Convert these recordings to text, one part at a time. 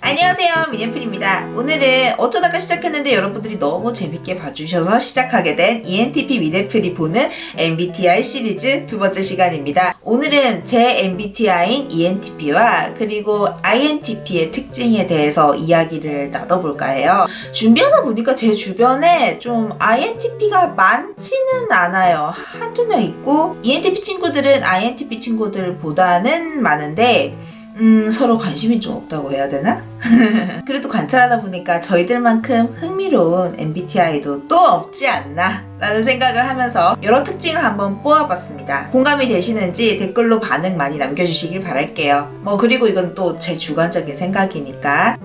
안녕하세요 미니플입니다. 오늘은 어쩌다가 시작했는데 여러분들이 너무 재밌게 봐주셔서 시작하게 된 ENTP 미네플이 보는 MBTI 시리즈 두 번째 시간입니다. 오늘은 제 MBTI인 ENTP와 그리고 INTP의 특징에 대해서 이야기를 나눠볼까 해요. 준비하다 보니까 제 주변에 좀 INTP가 많지는 않아요. 한두 명 있고 ENTP 친구들은 INTP 친구들보다는 많은데 음, 서로 관심이 좀 없다고 해야 되나? 그래도 관찰하다 보니까 저희들만큼 흥미로운 MBTI도 또 없지 않나 라는 생각을 하면서 여러 특징을 한번 뽑아봤습니다. 공감이 되시는지 댓글로 반응 많이 남겨주시길 바랄게요. 뭐 그리고 이건 또 제 주관적인 생각이니까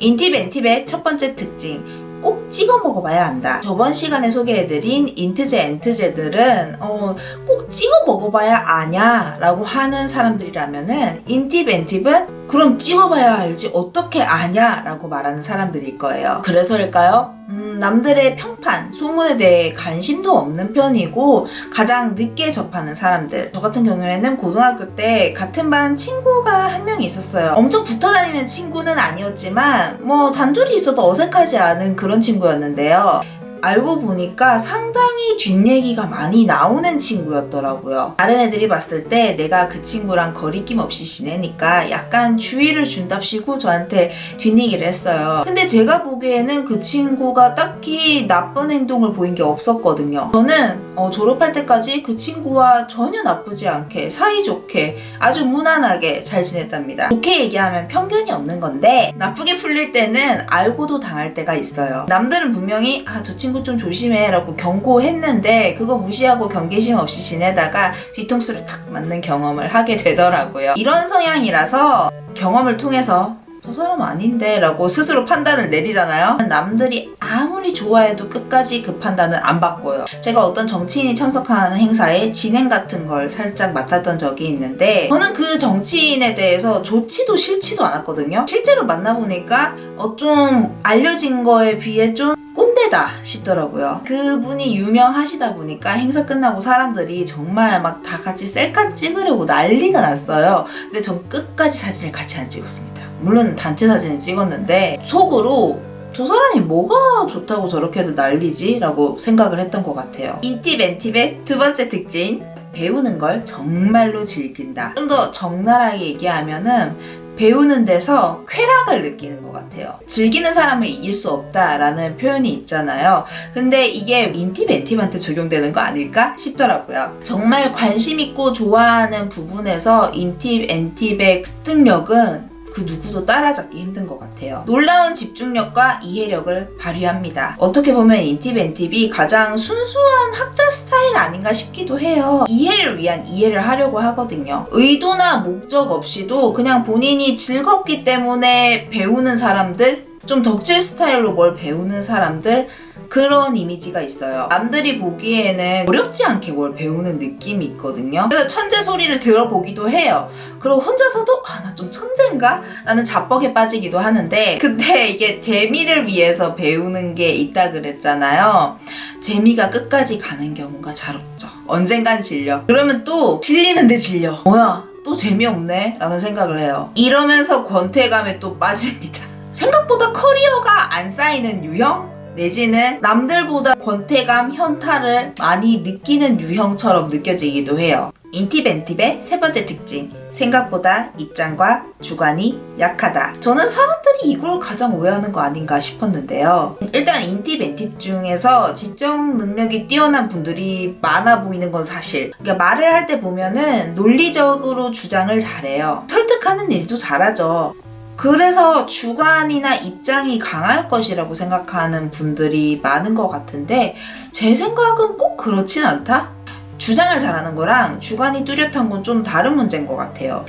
인팁 앤팁의 첫 번째 특징 꼭 찍어 먹어봐야 한다. 저번 시간에 소개해드린 인트제 엔트제들은 어, 꼭 찍어 먹어봐야 아냐라고 하는 사람들이라면은 인팁 엔팁은 그럼 찍어봐야 알지 어떻게 아냐 라고 말하는 사람들일 거예요. 그래서일까요? 음, 남들의 평판, 소문에 대해 관심도 없는 편이고 가장 늦게 접하는 사람들. 저 같은 경우에는 고등학교 때 같은 반 친구가 한 명이 있었어요. 엄청 붙어 다니는 친구는 아니었지만 뭐 단둘이 있어도 어색하지 않은 그런 친구였는데요. 알고 보니까 상당히 뒷얘기가 많이 나오는 친구였더라고요. 다른 애들이 봤을 때 내가 그 친구랑 거리낌 없이 지내니까 약간 주의를 준답시고 저한테 뒷얘기를 했어요. 근데 제가 보기에는 그 친구가 딱히 나쁜 행동을 보인 게 없었거든요. 저는 어, 졸업할 때까지 그 친구와 전혀 나쁘지 않게 사이좋게 아주 무난하게 잘 지냈답니다. 좋게 얘기하면 편견이 없는 건데 나쁘게 풀릴 때는 알고도 당할 때가 있어요. 남들은 분명히 아 저 친구 좀 조심해 라고 경고했는데 그거 무시하고 경계심 없이 지내다가 뒤통수를 탁 맞는 경험을 하게 되더라고요. 이런 성향이라서 경험을 통해서 저 사람 아닌데 라고 스스로 판단을 내리잖아요. 남들이 아무리 좋아해도 끝까지 그 판단은 안 바꿔요. 제가 어떤 정치인이 참석하는 행사에 진행 같은 걸 살짝 맡았던 적이 있는데 저는 그 정치인에 대해서 좋지도 싫지도 않았거든요. 실제로 만나보니까 어, 좀 알려진 거에 비해 좀 꼰대다 싶더라고요. 그분이 유명하시다 보니까 행사 끝나고 사람들이 정말 막 다 같이 셀카 찍으려고 난리가 났어요. 근데 전 끝까지 사진을 같이 안 찍었습니다. 물론 단체 사진을 찍었는데 속으로 저 사람이 뭐가 좋다고 저렇게들 난리지? 라고 생각을 했던 것 같아요. 앤팁의 두 번째 특징. 배우는 걸 정말로 즐긴다. 좀 더 적나라하게 얘기하면은 배우는 데서 쾌락을 느끼는 것 같아요. 즐기는 사람을 이길 수 없다라는 표현이 있잖아요. 근데 이게 인팁, 앤팁한테 적용되는 거 아닐까 싶더라고요. 정말 관심 있고 좋아하는 부분에서 앤팁의 습득력은 그 누구도 따라잡기 힘든 것 같아요. 놀라운 집중력과 이해력을 발휘합니다. 어떻게 보면 인팁 앤팁이 가장 순수한 학자 스타일 아닌가 싶기도 해요. 이해를 위한 이해를 하려고 하거든요. 의도나 목적 없이도 그냥 본인이 즐겁기 때문에 배우는 사람들, 좀 덕질 스타일로 뭘 배우는 사람들, 그런 이미지가 있어요. 남들이 보기에는 어렵지 않게 뭘 배우는 느낌이 있거든요. 그래서 천재 소리를 들어보기도 해요. 그리고 혼자서도 아 나 좀 천재인가? 라는 자뻑에 빠지기도 하는데 근데 이게 재미를 위해서 배우는 게 있다 그랬잖아요. 재미가 끝까지 가는 경우가 잘 없죠. 언젠간 질려. 그러면 또 질리는데 질려. 뭐야? 또 재미없네? 라는 생각을 해요. 이러면서 권태감에 또 빠집니다. 생각보다 커리어가 안 쌓이는 유형? 내지는 남들보다 권태감, 현타를 많이 느끼는 유형처럼 느껴지기도 해요. 인팁앤팁의 세 번째 특징. 생각보다 입장과 주관이 약하다. 저는 사람들이 이걸 가장 오해하는 거 아닌가 싶었는데요. 일단 인팁, 앤팁 중에서 지적 능력이 뛰어난 분들이 많아 보이는 건 사실. 그러니까 말을 할 때 보면은 논리적으로 주장을 잘해요. 설득하는 일도 잘하죠. 그래서 주관이나 입장이 강할 것이라고 생각하는 분들이 많은 것 같은데 제 생각은 꼭 그렇진 않다? 주장을 잘하는 거랑 주관이 뚜렷한 건 좀 다른 문제인 것 같아요.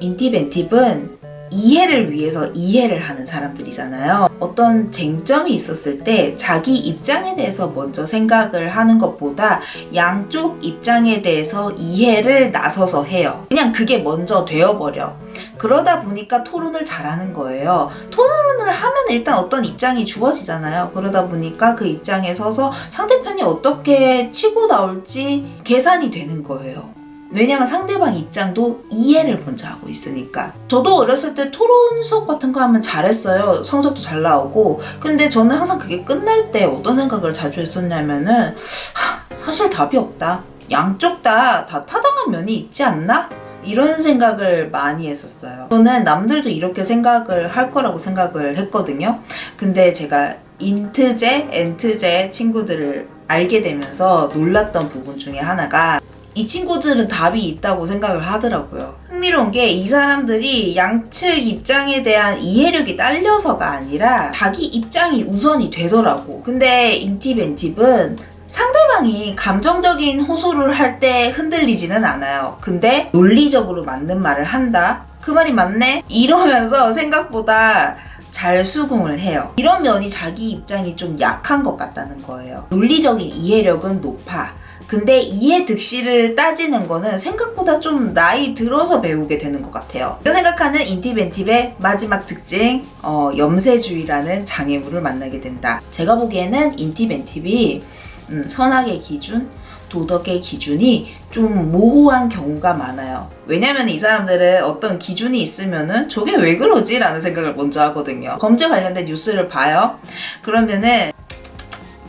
인팁 앤팁은 이해를 위해서 이해를 하는 사람들이잖아요. 어떤 쟁점이 있었을 때 자기 입장에 대해서 먼저 생각을 하는 것보다 양쪽 입장에 대해서 이해를 나서서 해요. 그냥 그게 먼저 되어버려. 그러다 보니까 토론을 잘하는 거예요. 토론을 하면 일단 어떤 입장이 주어지잖아요. 그러다 보니까 그 입장에 서서 상대편이 어떻게 치고 나올지 계산이 되는 거예요. 왜냐면 상대방 입장도 이해를 먼저 하고 있으니까. 저도 어렸을 때 토론 수업 같은 거 하면 잘했어요. 성적도 잘 나오고. 근데 저는 항상 그게 끝날 때 어떤 생각을 자주 했었냐면은 하, 사실 답이 없다. 양쪽 다, 다 타당한 면이 있지 않나? 이런 생각을 많이 했었어요. 저는 남들도 이렇게 생각을 할 거라고 생각을 했거든요. 근데 제가 인트제, 엔트제 친구들을 알게 되면서 놀랐던 부분 중에 하나가 이 친구들은 답이 있다고 생각을 하더라고요. 흥미로운 게 이 사람들이 양측 입장에 대한 이해력이 딸려서가 아니라 자기 입장이 우선이 되더라고. 근데 인팁앤팁은 상대방이 감정적인 호소를 할 때 흔들리지는 않아요. 근데 논리적으로 맞는 말을 한다? 그 말이 맞네? 이러면서 생각보다 잘 수긍을 해요. 이런 면이 자기 입장이 좀 약한 것 같다는 거예요. 논리적인 이해력은 높아. 근데 이해 득실을 따지는 거는 생각보다 좀 나이 들어서 배우게 되는 것 같아요. 제가 생각하는 인팁앤팁의 마지막 특징, 어, 염세주의라는 장애물을 만나게 된다. 제가 보기에는 인팁앤팁이 음, 선악의 기준, 도덕의 기준이 좀 모호한 경우가 많아요. 왜냐면 이 사람들은 어떤 기준이 있으면은 저게 왜 그러지? 라는 생각을 먼저 하거든요. 범죄 관련된 뉴스를 봐요. 그러면은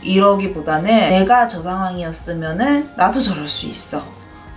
이러기보다는 내가 저 상황이었으면은 나도 저럴 수 있어.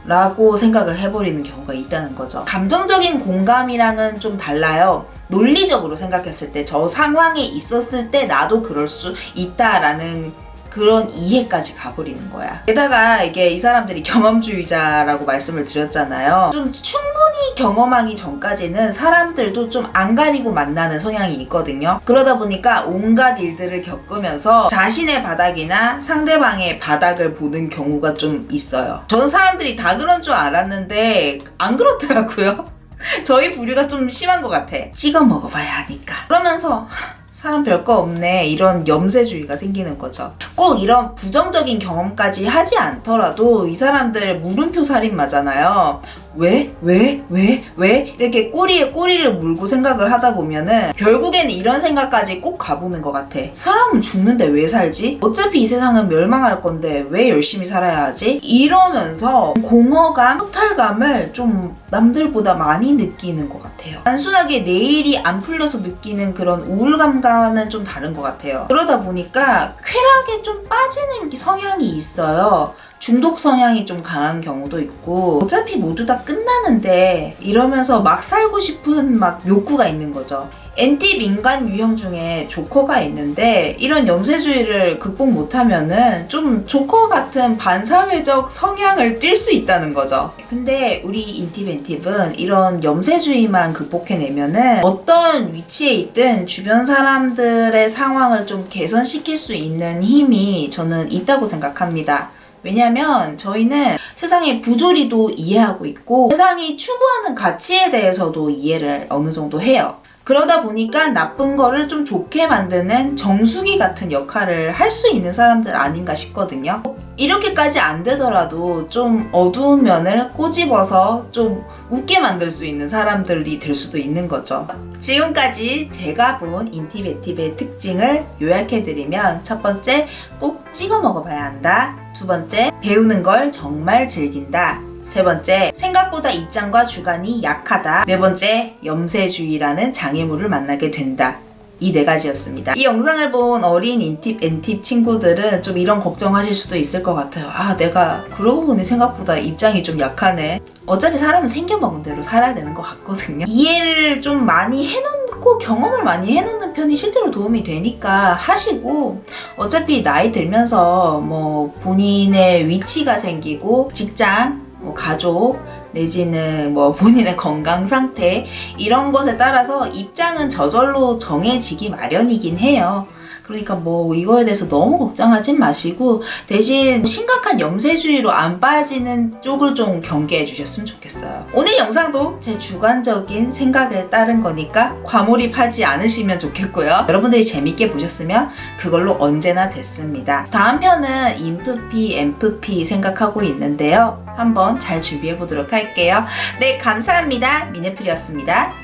라고 생각을 해버리는 경우가 있다는 거죠. 감정적인 공감이랑은 좀 달라요. 논리적으로 생각했을 때 저 상황에 있었을 때 나도 그럴 수 있다라는 그런 이해까지 가버리는 거야. 게다가 이게 이 사람들이 경험주의자라고 말씀을 드렸잖아요. 좀 충분히 경험하기 전까지는 사람들도 좀 안 가리고 만나는 성향이 있거든요. 그러다 보니까 온갖 일들을 겪으면서 자신의 바닥이나 상대방의 바닥을 보는 경우가 좀 있어요. 저는 사람들이 다 그런 줄 알았는데 안 그렇더라고요. 저희 부류가 좀 심한 것 같아. 찍어 먹어봐야 하니까. 그러면서 사람 별거 없네 이런 염세주의가 생기는 거죠. 꼭 이런 부정적인 경험까지 하지 않더라도 이 사람들 물음표 살인마잖아요. 왜? 왜? 왜? 왜? 이렇게 꼬리에 꼬리를 물고 생각을 하다 보면은 결국에는 이런 생각까지 꼭 가보는 것 같아. 사람은 죽는데 왜 살지? 어차피 이 세상은 멸망할 건데 왜 열심히 살아야 하지? 이러면서 공허감, 허탈감을 좀 남들보다 많이 느끼는 것 같아요. 단순하게 내일이 안 풀려서 느끼는 그런 우울감과는 좀 다른 것 같아요. 그러다 보니까 쾌락에 좀 빠지는 성향이 있어요. 중독 성향이 좀 강한 경우도 있고 어차피 모두 다 끝나는데 이러면서 막 살고 싶은 막 욕구가 있는 거죠. 엔티 민간 유형 중에 조커가 있는데 이런 염세주의를 극복 못하면은 좀 조커 같은 반사회적 성향을 띌 수 있다는 거죠. 근데 우리 인팁앤팁은 이런 염세주의만 극복해내면은 어떤 위치에 있든 주변 사람들의 상황을 좀 개선시킬 수 있는 힘이 저는 있다고 생각합니다. 왜냐면 저희는 세상의 부조리도 이해하고 있고 세상이 추구하는 가치에 대해서도 이해를 어느 정도 해요. 그러다 보니까 나쁜 거를 좀 좋게 만드는 정수기 같은 역할을 할 수 있는 사람들 아닌가 싶거든요. 이렇게까지 안 되더라도 좀 어두운 면을 꼬집어서 좀 웃게 만들 수 있는 사람들이 될 수도 있는 거죠. 지금까지 제가 본 인티베티브의 특징을 요약해드리면 첫 번째, 꼭 찍어 먹어봐야 한다. 두 번째, 배우는 걸 정말 즐긴다. 세 번째, 생각보다 입장과 주관이 약하다. 네 번째, 염세주의라는 장애물을 만나게 된다. 이 네 가지였습니다. 이 영상을 본 어린 인팁, 엔팁 친구들은 좀 이런 걱정하실 수도 있을 것 같아요. 아, 내가 그러고 보니 생각보다 입장이 좀 약하네. 어차피 사람은 생겨먹은 대로 살아야 되는 것 같거든요. 이해를 좀 많이 해놓고 경험을 많이 해놓는 편이 실제로 도움이 되니까 하시고 어차피 나이 들면서 뭐 본인의 위치가 생기고 직장, 뭐 가족 내지는 뭐 본인의 건강 상태 이런 것에 따라서 입장은 저절로 정해지기 마련이긴 해요. 그러니까 뭐 이거에 대해서 너무 걱정하진 마시고 대신 심각한 염세주의로 안 빠지는 쪽을 좀 경계해 주셨으면 좋겠어요. 오늘 영상도 제 주관적인 생각에 따른 거니까 과몰입하지 않으시면 좋겠고요. 여러분들이 재밌게 보셨으면 그걸로 언제나 됐습니다. 다음 편은 인프피, 엠프피 생각하고 있는데요. 한번 잘 준비해 보도록 할게요. 네, 감사합니다. 미네플이었습니다.